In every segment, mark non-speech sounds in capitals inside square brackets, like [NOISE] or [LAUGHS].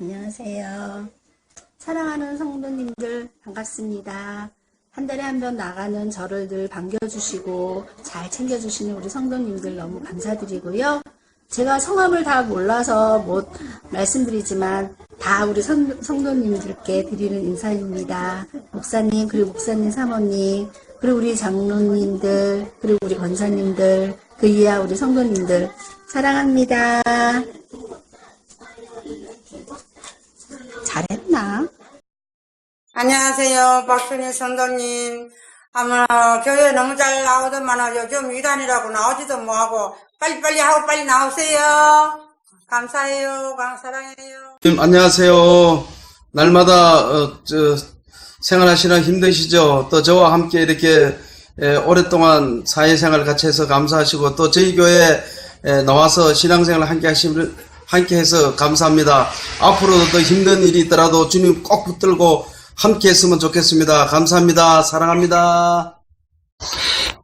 안녕하세요. 사랑하는 성도님들 반갑습니다. 한 달에 한 번 나가는 저를 늘 반겨주시고 잘 챙겨주시는 우리 성도님들 너무 감사드리고요. 제가 성함을 다 몰라서 못 말씀드리지만 다 우리 성, 성도님들께 드리는 인사입니다. 목사님 그리고 목사님 사모님 그리고 우리 장로님들 그리고 우리 권사님들 그 이하 우리 성도님들 사랑합니다. 잘했나? 안녕하세요. 박순희 선도님. 아마 교회 너무 잘 나오더만 요즘 이단이라고 나오지도 뭐하고 빨리빨리 하고 빨리 나오세요. 감사해요. 감 사랑해요. 님, 안녕하세요. 날마다 어, 저, 생활하시는 힘드시죠? 또 저와 함께 이렇게 에, 오랫동안 사회생활 같이 해서 감사하시고 또 저희 교회에 에, 나와서 신앙생활 함께 하시면 함께 해서 감사합니다. 앞으로도 더 힘든 일이 있더라도 주님 꼭 붙들고 함께 했으면 좋겠습니다. 감사합니다. 사랑합니다.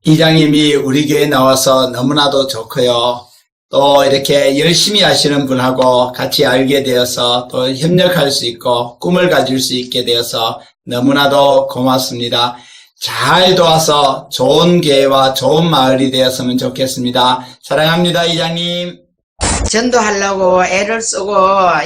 이장님이 우리 교회에 나와서 너무나도 좋고요. 또 이렇게 열심히 하시는 분하고 같이 알게 되어서 또 협력할 수 있고 꿈을 가질 수 있게 되어서 너무나도 고맙습니다. 잘 도와서 좋은 교회와 좋은 마을이 되었으면 좋겠습니다. 사랑합니다, 이장님. 전도하려고 애를 쓰고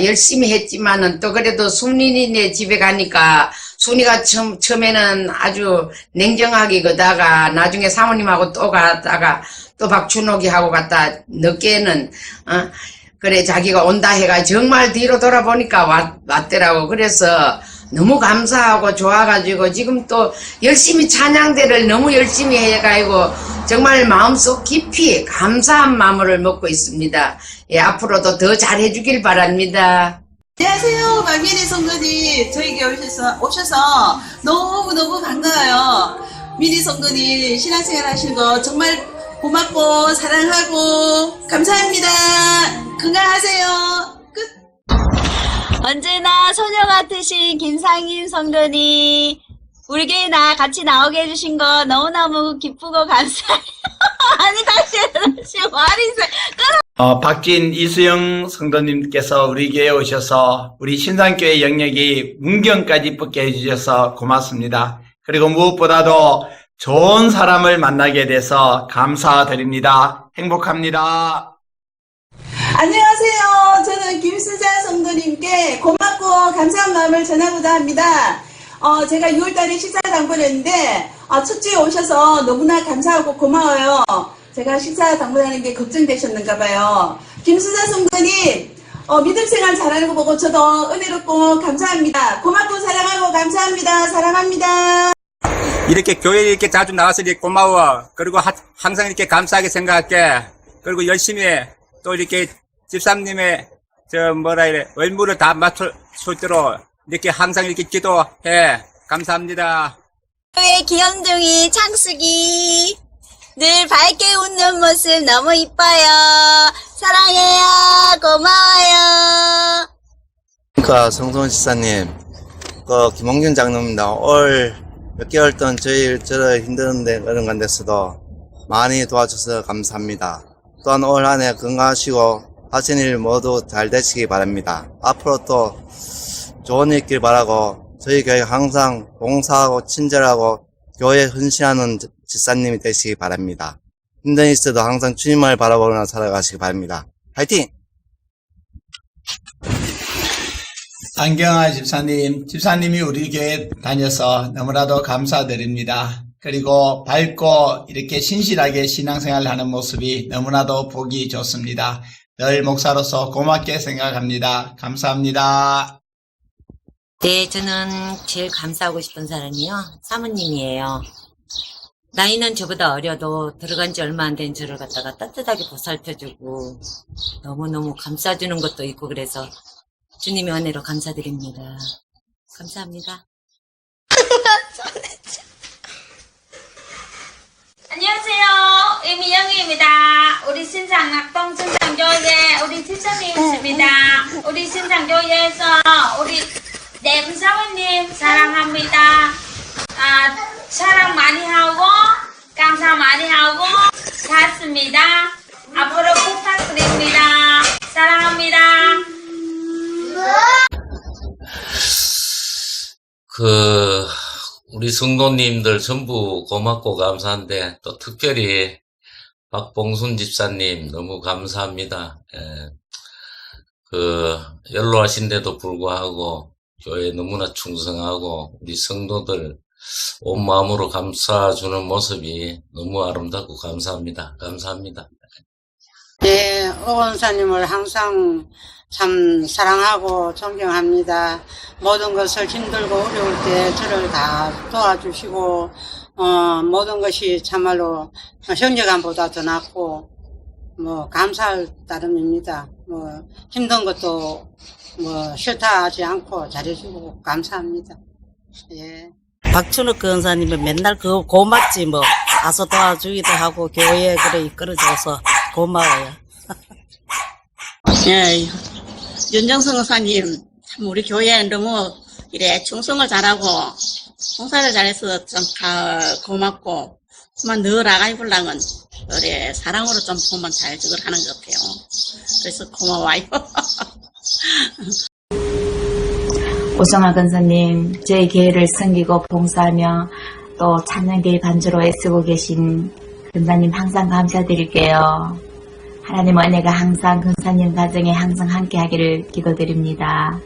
열심히 했지만은 또 그래도 순이네 집에 가니까 순이가 처음, 처음에는 아주 냉정하게 그다가 나중에 사모님하고 또 갔다가 또 박춘옥이하고 갔다 늦게는 어? 그래 자기가 온다 해가 정말 뒤로 돌아보니까 왔, 왔더라고. 그래서 너무 감사하고 좋아가지고 지금 또 열심히 찬양대를 너무 열심히 해가지고 정말 마음속 깊이 감사한 마음을 먹고 있습니다. 예, 앞으로도 더 잘해주길 바랍니다. 안녕하세요. 박민희 성도님. 저에게 오셔서, 오셔서 너무너무 반가워요. 민희 성도님 신앙생활 하시는 거 정말 고맙고 사랑하고 감사합니다. 건강하세요. 끝. 언제나 소녀 같으신 김상인 성도님, 우리 교회 나 같이 나오게 해주신 거 너무너무 기쁘고 감사해요. [LAUGHS] 아니, 다시, 다시, 말이 세. 어, 박진 이수영 성도님께서 우리 교회에 오셔서 우리 신상교회 영역이 문경까지 붙게 해주셔서 고맙습니다. 그리고 무엇보다도 좋은 사람을 만나게 돼서 감사드립니다. 행복합니다. 안녕하세요. 저는 김수자 성도님께 고맙고 감사한 마음을 전하고자 합니다. 어, 제가 6월달에 식사 당번했는데 아, 첫 주에 오셔서 너무나 감사하고 고마워요. 제가 식사 당번하는 게 걱정되셨는가 봐요. 김수자 성도님 어, 믿음 생활 잘하는 거 보고 저도 은혜롭고 감사합니다. 고맙고 사랑하고 감사합니다. 사랑합니다. 이렇게 교회 이렇게 자주 나와서 이렇게 고마워. 그리고 하- 항상 이렇게 감사하게 생각할게. 그리고 열심히 또 이렇게 집사님의 저 뭐라 이래 의무를 다 맞출 수 있도록 이렇게 항상 이렇게 기도해. 감사합니다. 교회 귀염둥이 창숙이, 늘 밝게 웃는 모습 너무 이뻐요. 사랑해요. 고마워요. 그러니까 성성원 지사님, 그 김홍균 장로입니다. 올 몇 개월 동안 저희 저를 힘드는데 그런 건데서도 많이 도와줘서 감사합니다. 또한 올 한 해 건강하시고 하시는 일 모두 잘 되시기 바랍니다. 앞으로 또 좋은 일 있길 바라고 저희 교회 항상 봉사하고 친절하고 교회에 헌신하는 지사님이 되시기 바랍니다. 힘든 일 있어도 항상 주님을 바라보며 살아가시기 바랍니다. 화이팅! 안경아 집사님, 집사님이 우리 교회 다녀서 너무나도 감사드립니다. 그리고 밝고 이렇게 신실하게 신앙생활 하는 모습이 너무나도 보기 좋습니다. 늘 목사로서 고맙게 생각합니다. 감사합니다. 네, 저는 제일 감사하고 싶은 사람이요. 사모님이에요. 나이는 저보다 어려도 들어간 지 얼마 안 된 저를 갖다가 따뜻하게 보살펴주고 너무너무 감싸주는 것도 있고 그래서 주님의 은혜로 감사드립니다. 감사합니다. 안녕하세요. 이미영입니다. 우리 신상학동 신상교회 우리 집사님이십니다. 우리 신상교회에서 우리 네 사모님 사랑합니다. 아, 사랑 많이 하고 감사 많이 하고 갔습니다. 앞으로 부탁드립니다. 사랑합니다. 그, 우리 성도님들 전부 고맙고 감사한데, 또 특별히 박봉순 집사님 너무 감사합니다. 예. 그, 연로하신데도 불구하고 교회에 너무나 충성하고 우리 성도들 온 마음으로 감싸주는 모습이 너무 아름답고 감사합니다. 감사합니다. 네, 오원사님을 항상 참 사랑하고 존경합니다. 모든 것을 힘들고 어려울 때 저를 다 도와주시고, 어, 모든 것이 참말로 형제간보다 더 낫고, 뭐, 감사할 따름입니다. 뭐, 힘든 것도 뭐, 싫다 하지 않고 잘해주고 감사합니다. 예. 박춘욱 근사님은 맨날 그 고맙지 뭐 가서 도와주기도 하고 교회에 그래 이끌어줘서 고마워요. [LAUGHS] 예, 윤정성 의사님, 참 우리 교회에 너무 이래 충성을 잘하고 봉사를 잘해서 참 가, 고맙고 그만 늘 아가이 불랑은 그래 사랑으로 좀 보면 잘 저걸 하는 것 같아요. 그래서 고마워요. [LAUGHS] 오성아 근사님, 저희 교회를 섬기고 봉사하며 또 찬양계의 반주로 애쓰고 계신 근사님 항상 감사드릴게요. 하나님 은혜가 항상 근사님 가정에 항상 함께 하기를 기도드립니다.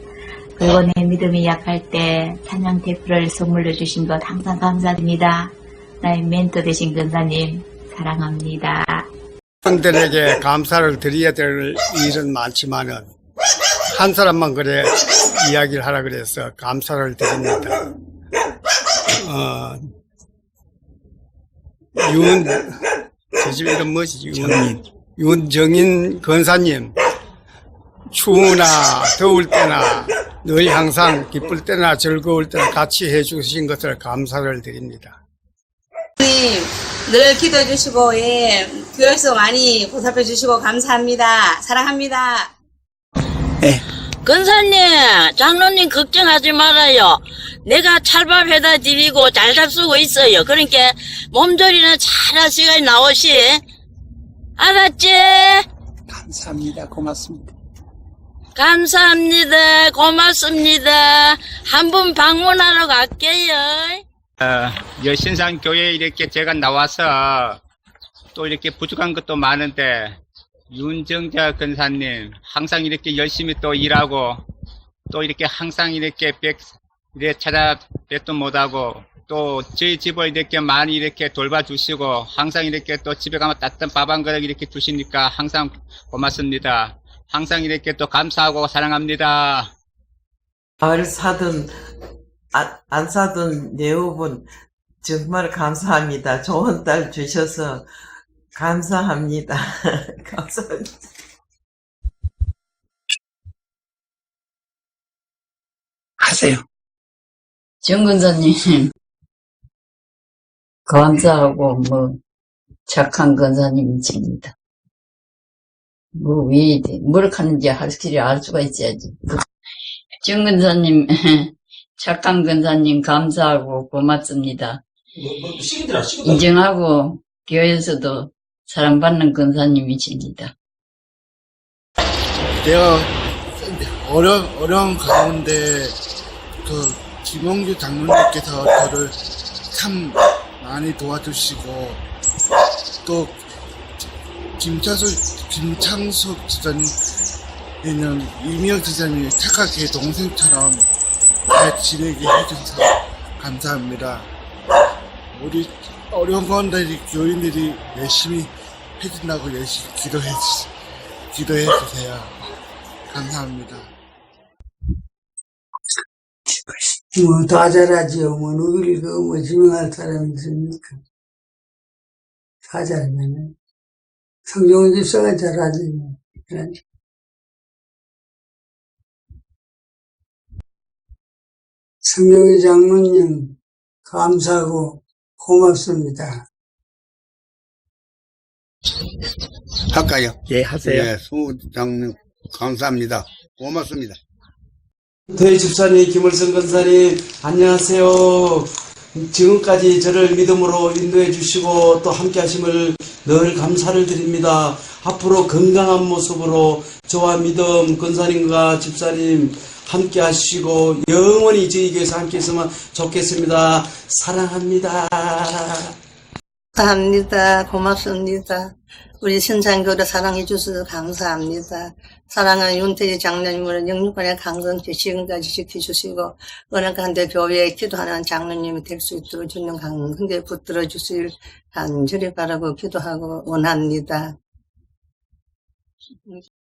그리고 내 믿음이 약할 때 찬양 테이프를 선물로 주신 것 항상 감사드립니다. 나의 멘토 되신 근사님 사랑합니다. 사람들에게 감사를 드려야 될 일은 많지만은 한 사람만 그래 이야기를 하라 그래서 감사를 드립니다. 어, 윤, 제집 이름 뭐지? 윤, 윤정인 권사님. 추우나 더울 때나 늘 항상 기쁠 때나 즐거울 때나 같이 해주신 것을 감사를 드립니다. 님, 늘 기도해 주시고, 예, 교회에서 많이 보살펴 주시고, 감사합니다. 사랑합니다. 근사님, 장로님 걱정하지 말아요. 내가 찰밥 해다 드리고 잘 잡수고 있어요. 그러니까 몸조리는 잘 하시고 나오시. 알았지? 감사합니다. 고맙습니다. 감사합니다. 고맙습니다. 한분 방문하러 갈게요. 어, 여신상 교회에 이렇게 제가 나와서 또 이렇게 부족한 것도 많은데 윤정자 근사님 항상 이렇게 열심히 또 일하고 또 이렇게 항상 이렇게 백 이렇게 찾아 뵙도 못하고 또 저희 집을 이렇게 많이 이렇게 돌봐주시고 항상 이렇게 또 집에 가면 따뜻한 밥 한 그릇 이렇게 주시니까 항상 고맙습니다. 항상 이렇게 또 감사하고 사랑합니다. 알 사든 안, 안 사든 내후분 정말 감사합니다. 좋은 딸 주셔서 감사합니다. [LAUGHS] 감사합니다. 하세요. 정근사님, 감사하고, 뭐, 착한 근사님이십니다. 뭐, 왜, 뭘 하는지 확실히 알 수가 있어야지. 정근사님, 착한 근사님, 감사하고 고맙습니다. 인정하고, 교회에서도 사랑받는 근사님이십니다. 내가 어려, 어려운 가운데 그 김홍규 장로님께서 저를 참 많이 도와주시고 또 김창석, 김창석 지사님에는 이미영 지사님이 착하게 동생처럼 잘 지내게 해줘서 감사합니다. 우리 어려운 이 교인들이 열심히 해준다고 열심히 기도해 주시, 기도해 주세요. 감사합니다. 뭐, 다 잘하지요. 뭐, 누굴, 그, 뭐, 지명할 사람이 있습니까? 다 잘하면. 성종훈 집사가 잘하지. 뭐. 그래. 성경의 장로님, 감사하고 고맙습니다. 할까요? 예, 하세요. 네, 소장님 감사합니다. 고맙습니다. 도희 집사님, 김을성 권사님, 안녕하세요. 지금까지 저를 믿음으로 인도해 주시고 또 함께 하심을 늘 감사를 드립니다. 앞으로 건강한 모습으로 저와 믿음 권사님과 집사님 함께 하시고 영원히 저희 교회에서 함께 있으면 좋겠습니다. 사랑합니다. 감사합니다. 고맙습니다. 우리 신장교를 사랑해 주셔서 감사합니다. 사랑하는 윤태희 장로님을 영육간의 강건케 지금까지 지켜주시고 어느 가운데 교회에 기도하는 장로님이 될 수 있도록 주는 강건케 붙들어 주실 간절히 바라고 기도하고 원합니다.